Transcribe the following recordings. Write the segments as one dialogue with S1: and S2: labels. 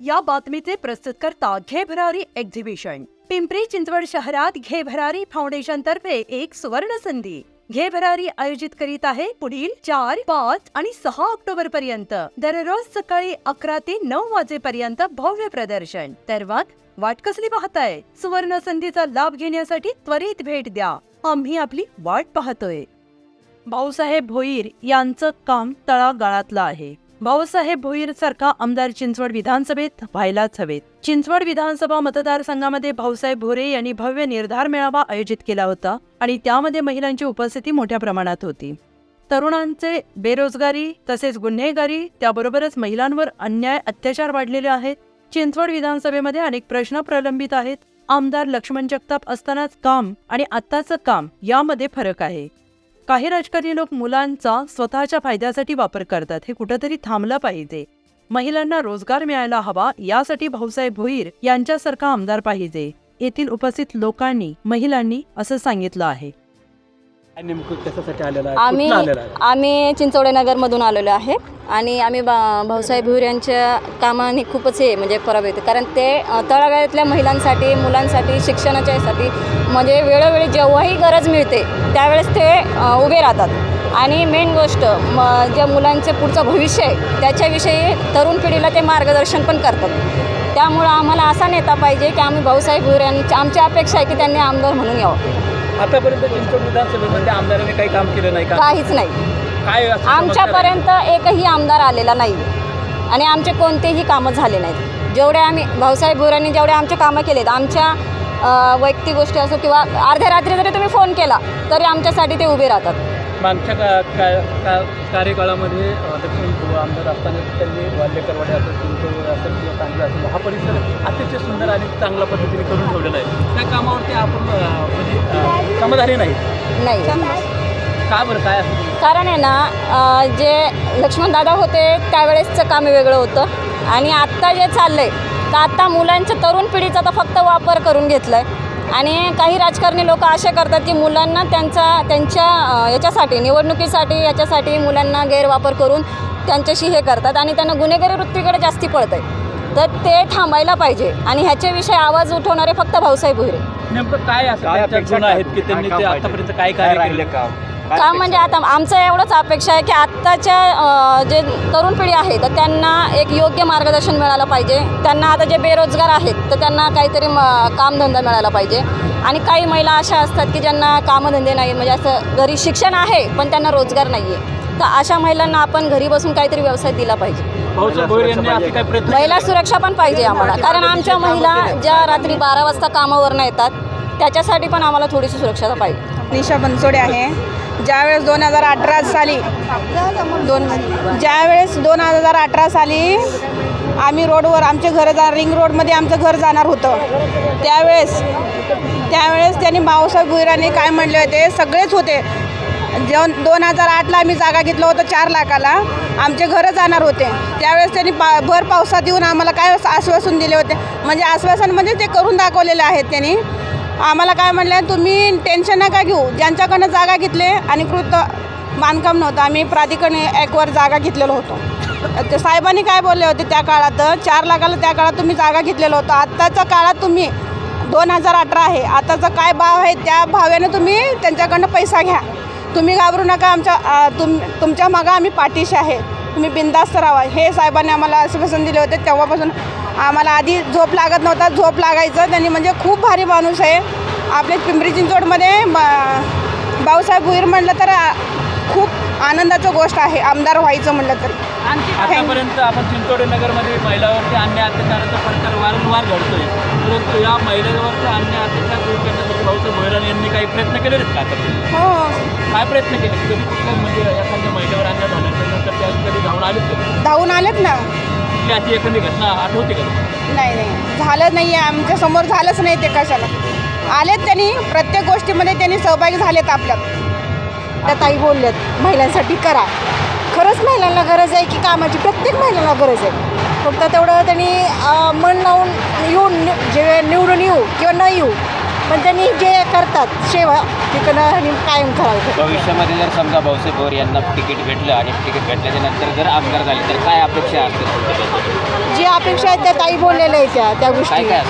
S1: या बातमीचे प्रस्तुतकर्ता घे भरारी एक्झिबिशन पिंपरी चिंचवड शहरात घे भरारी फाउंडेशन तर्फे एक सुवर्ण संधी. घे भरारी आयोजित करीत आहे पुढील चार पाच आणि सहा ऑक्टोबर पर्यंत. दररोज सकाळी अकरा ते नऊ वाजेपर्यंत भव्य प्रदर्शन. तर मग वाट कसली पाहताय? सुवर्ण संधीचा लाभ घेण्यासाठी त्वरित भेट द्या. आम्ही आपली वाट पाहतोय. भाऊसाहेब भोईर यांचं काम तळागाळातलं आहे. भाऊसाहेब भोईर सारखा आमदार चिंचवड विधानसभेत व्हायलाच हवेत. चिंचवड विधानसभा मतदारसंघामध्ये भाऊसाहेब भोरे यांनी भव्य निर्धार मेळावा आयोजित केला होता आणि त्यामध्ये महिलांची उपस्थिती मोठ्या प्रमाणात होती. तरुणांचे बेरोजगारी तसेच गुन्हेगारी त्याबरोबरच महिलांवर अन्याय अत्याचार वाढलेले आहेत. चिंचवड विधानसभेमध्ये अनेक प्रश्न प्रलंबित आहेत. आमदार लक्ष्मण जगताप असतानाच काम आणि आत्ताचं काम यामध्ये फरक आहे. काही राजकारणी लोक मुलांचा स्वतःच्या फायद्यासाठी वापर करतात. हे कुठंतरी थांबलं पाहिजे. महिलांना रोजगार मिळायला हवा यासाठी भाऊसाहेब भोईर यांच्यासारखा आमदार पाहिजे. येथील उपस्थित लोकांनी महिलांनी असं सांगितलं आहे.
S2: नेमकं कशासाठी आलेला आहे?
S3: आम्ही
S2: कुठनं आलेला आहे?
S3: आम्ही चिंचवडे नगरमधून आलेलो आहे आणि आम्ही बा भाऊसाहेब भुईर यांच्या कामाने खूपच हे म्हणजे प्रभावित आहे. कारण ते अ, तळागाळातल्या महिलांसाठी मुलांसाठी शिक्षणाच्या यासाठी म्हणजे वेळोवेळी जेव्हाही गरज मिळते त्यावेळेस ते अ, उभे राहतात. आणि मेन गोष्ट म ज्या मुलांचे पुढचं भविष्य आहे त्याच्याविषयी तरुण पिढीला ते मार्गदर्शन पण करतात. त्यामुळं आम्हाला असा नेता पाहिजे की आम्ही भाऊसाहेब भुईर यांची आमची अपेक्षा आहे की त्यांनी आमदार म्हणून यावं.
S2: आतापर्यंत चिंचवड विधानसभेमध्ये आमदारांनी काही काम केलं नाही का?
S3: काहीच नाही.
S2: काय असं
S3: आमच्यापर्यंत एकही आमदार आलेला नाही. आणि आमचे कोणतेही कामं झाले नाहीत. जेवढे आम्ही भाऊसाहेब बोरांनी जेवढे आमचे कामं केलेत आमच्या अ, वैयक्तिक गोष्टी असो किंवा अर्ध्या रात्री जरी तुम्ही फोन केला तरी आमच्यासाठी ते उभे राहतात?
S2: मागच्या का, का, का, कार्यकाळामध्ये दक्षिण पूर्व आमदार असताना त्यांनी वाल्यकरवाडे असेल चिंचवड असेल किंवा चांगला असेल हा परिसर अतिशय सुंदर आणि चांगल्या पद्धतीने करून ठेवलेला आहे. त्या कामावरती आपण म्हणजे समाधानी नाही?
S3: नाही.
S2: का बरं? काय
S3: कारण आहे ना जे लक्ष्मणदादा होते त्यावेळेसचं काम वेगळं होतं. आणि आत्ता जे चाललं आहे तर आत्ता मुलांच्या तरुण पिढीचा तर फक्त वापर करून घेतला आहे आणि काही राजकारणी लोक असे करतात की मुलांना त्यांचा त्यांच्या याच्यासाठी निवडणुकीसाठी याच्यासाठी मुलांना गैरवापर करून त्यांच्याशी हे करतात आणि त्यांना गुन्हेगारी वृत्तीकडे जास्ती पळत आहे तर ते थांबायला पाहिजे आणि ह्याच्याविषयी आवाज उठवणारे फक्त भाऊसाहेब भुईरे.
S2: नेमकं काय असं त्यांच्या गुण आहेत की त्यांनी ते आतापर्यंत काय कार्य केलं?
S3: का म्हणजे आता आमचं एवढंच अपेक्षा आहे की आत्ताच्या जे तरुण पिढी आहे तर त्यांना एक योग्य मार्गदर्शन मिळालं पाहिजे. त्यांना आता जे बेरोजगार आहेत तर त्यांना काहीतरी म कामधंदा मिळाला पाहिजे. आणि काही महिला अशा असतात की ज्यांना कामधंदे नाही म्हणजे असं घरी शिक्षण आहे पण त्यांना रोजगार नाही आहे. तर अशा महिलांना आपण घरी बसून काहीतरी व्यवसाय दिला पाहिजे. महिला सुरक्षा पण पाहिजे आम्हाला. कारण आमच्या महिला ज्या रात्री बारा वाजता कामावरनं येतात त्याच्यासाठी पण आम्हाला थोडीशी सुरक्षता पाहिजे.
S4: निशा बनसोडे आहे. ज्यावेळेस दोन हजार अठरा साली दोन ज्यावेळेस दोन हजार अठरा साली आम्ही रोडवर आमचे घर जा रिंग रोडमध्ये आमचं घर जाणार होतं. त्यावेळेस त्यावेळेस त्यांनी भाऊसाहेब भुईराने काय म्हणले होते? सगळेच होते. जेव्हा दोन हजार आठला आम्ही जागा घेतलं होतं चार लाखाला. आमचे घरं जाणार होते. त्यावेळेस त्यांनी पा भर पावसात येऊन आम्हाला काय आश्वासन दिले होते? म्हणजे आश्वासन म्हणजे ते करून दाखवलेले आहेत त्यांनी. आम्हाला काय म्हणलं तुम्ही टेन्शन नका घेऊ. ज्यांच्याकडनं जागा घेतले आणि कृत बांधकाम नव्हतं आम्ही प्राधिकरण ॲकवर जागा घेतलेलो होतो. ते साहेबांनी काय बोलले होते त्या काळात? चार लाखाला त्या काळात तुम्ही जागा घेतलेलं होतं. आत्ताच्या काळात तुम्ही दोन हजार अठरा आहे. आताचा काय भाव आहे त्या भावाने तुम्ही त्यांच्याकडनं पैसा घ्या. तुम्ही घाबरू नका आमच्या तुम तुमच्या मागं आम्ही पाठीशी आहे. तुम्ही बिंदास्त राहा. हे साहेबांनी आम्हाला आश्वासन दिले होते. तेव्हापासून आम्हाला आधी झोप लागत नव्हता झोप लागायचं. त्यांनी म्हणजे खूप भारी माणूस आहे. आपल्या पिंपरी चिंचवडमध्ये म- भाऊसाहेब भुईर म्हणलं तर खूप आनंदाचं गोष्ट आहे. आमदार व्हायचं म्हणलं तर.
S2: आतापर्यंत आपण चिंचोडे नगरमध्ये महिलावरती अन्याय अत्याचाराचा प्रकार वारंवार घडतोय. परंतु या महिलांवरती अन्याय अत्याचार दूर करण्यासाठी भाऊसाहेब भोईरान यांनी काही प्रयत्न आहेत का
S4: हो.
S2: काय प्रयत्न केले कधी म्हणजे एखाद्या महिलेवर अन्याय झाल्यानंतर त्या कधी धावून आलेत
S4: धावून आलेत ना.
S2: कुठली अशी एखादी घटना आठवते का
S4: नाही नाही. झालं नाही आहे. आमच्यासमोर झालंच नाही ते कशाला. आलेत त्यांनी प्रत्येक गोष्टीमध्ये त्यांनी सहभागी झालेत आपल्यात. त्या ताई बोलल्यात महिलांसाठी करा. खरंच महिलांना गरज आहे की कामाची? प्रत्येक महिलांना गरज आहे. फक्त तेवढं त्यांनी अं, मन लावून येऊन नि- जे निवडून येऊ किंवा न येऊ
S5: पण त्यांनी जे करतात सेवा तिकडं आणि कायम करावं
S6: भविष्यामध्ये जर समजा भाऊसाहेब यांना तिकीट भेटलं आणि तिकीट भेटल्याच्या नंतर जर आमदार झाले तर काय अपेक्षा असतील?
S5: जी अपेक्षा आहेत त्या ताई बोललेल्या आहेत त्या त्या गोष्टी.
S6: काय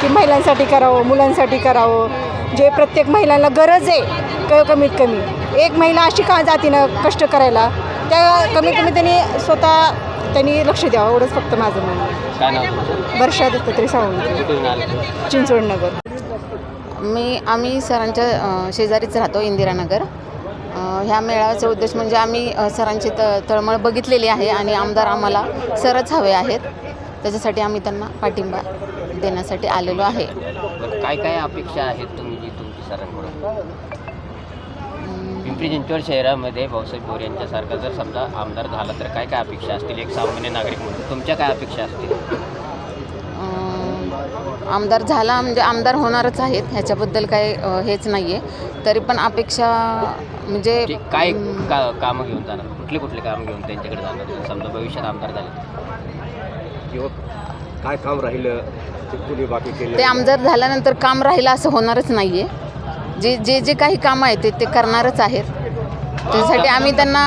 S5: की महिलांसाठी करावं मुलांसाठी करावं. जे प्रत्येक महिलांना गरज आहे क कमीत कमी. एक महिला अशी का जाते ना कष्ट करायला? त्या कमीत कमी त्यांनी स्वतः त्यांनी लक्ष द्यावं एवढंच फक्त माझं म्हणणं.
S6: काय नाव
S5: वर्षा दत्तात्रय सावंत.
S6: कुठून आलं
S5: चिंचवडनगर.
S7: मी आम्ही सरांच्या शेजारीच राहतो इंदिरानगर. ह्या मेळाव्याचा उद्देश म्हणजे आम्ही सरांची त तळमळ बघितलेली आहे आणि आमदार आम्हाला सरच हवे आहेत. त्याच्यासाठी आम्ही त्यांना पाठिंबा देण्यासाठी आलेलो आहे.
S6: बरं, काय काय अपेक्षा आहेत तुम्ही जी तुमची सरांकडून? पिंपरी चिंचवड शहरामध्ये भाऊसाहेब पवार यांच्यासारखा जर समजा आमदार झाला तर काय काय अपेक्षा असतील? एक सामान्य नागरिक म्हणून तुमच्या काय अपेक्षा असतील?
S7: आमदार झाला म्हणजे आमदार होणारच आहेत ह्याच्याबद्दल काय अ, हेच नाही आहे तरी पण अपेक्षा म्हणजे
S6: जे काय का कामं घेऊन जाणार? कुठले कुठले कामं घेऊन त्यांच्याकडे जाणार? समजा भविष्यात आमदार झाले.
S8: किंवा काय काम राहिलं ते कुणी बाकी केलं?
S7: ते आमदार झाल्यानंतर काम राहिलं असं होणारच नाही आहे जे जे जे काही कामं आहेत ते ते करणारच आहेत. त्यासाठी आम्ही त्यांना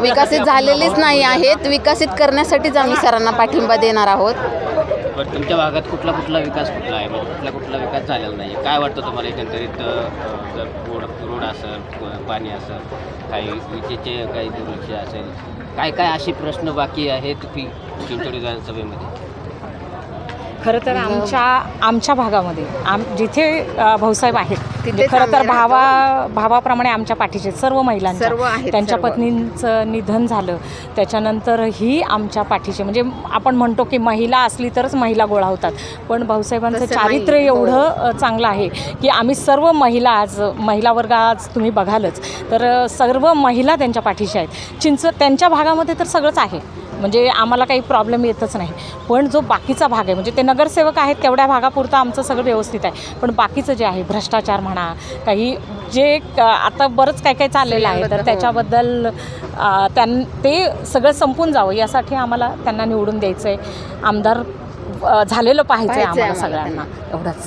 S2: विकसित नाही
S7: झालेलीच नाही आहेत. विकसित करण्यासाठीच आम्ही सरांना पाठिंबा देणार आहोत.
S6: तुमच्या भागात कुठला कुठला विकास कुठला आहे? म्हणजे कुठला कुठला विकास झालेला नाही काय वाटतं तुम्हाला एकंदरीत जर रोड रोड असेल पाणी असेल काही विजेचे काही दुरुस्ती असेल काय काय असे प्रश्न बाकी आहेत की चिंचोडी विधानसभेमध्ये?
S9: खरं तर आमच्या आमच्या भागामध्ये आम जिथे भाऊसाहेब आहेत म्हणजे खरं तर. भावा भावाप्रमाणे आमच्या पाठीचे सर्व महिलांच्या त्यांच्या. पत्नींचं निधन झालं त्याच्यानंतरही आमच्या पाठीचे म्हणजे आपण म्हणतो की महिला असली तरच महिला गोळा होतात पण भाऊसाहेबांचं. चारित्र्य
S7: हो.
S9: एवढं अ, चांगलं आहे की आम्ही सर्व महिला आज महिला वर्ग आज तुम्ही बघालच तर सर्व महिला त्यांच्या पाठीशी आहेत चिंच त्यांच्या भागामध्ये तर सगळंच आहे म्हणजे आम्हाला काही प्रॉब्लेम येतच नाही. पण जो बाकीचा भाग आहे म्हणजे ते नगरसेवक आहेत तेवढ्या भागापुरतं आमचं सगळं व्यवस्थित आहे. पण बाकीचं जे आहे भ्रष्टाचार म्हणा काही जे आता बरंच काय काय चाललेलं आहे तर त्याच्याबद्दल त्यां ते सगळं संपून जावं यासाठी आम्हाला त्यांना निवडून द्यायचं आहे आम्दार झालेलं पाहिजे
S7: आम्हाला
S9: सगळ्यांना. एवढंच.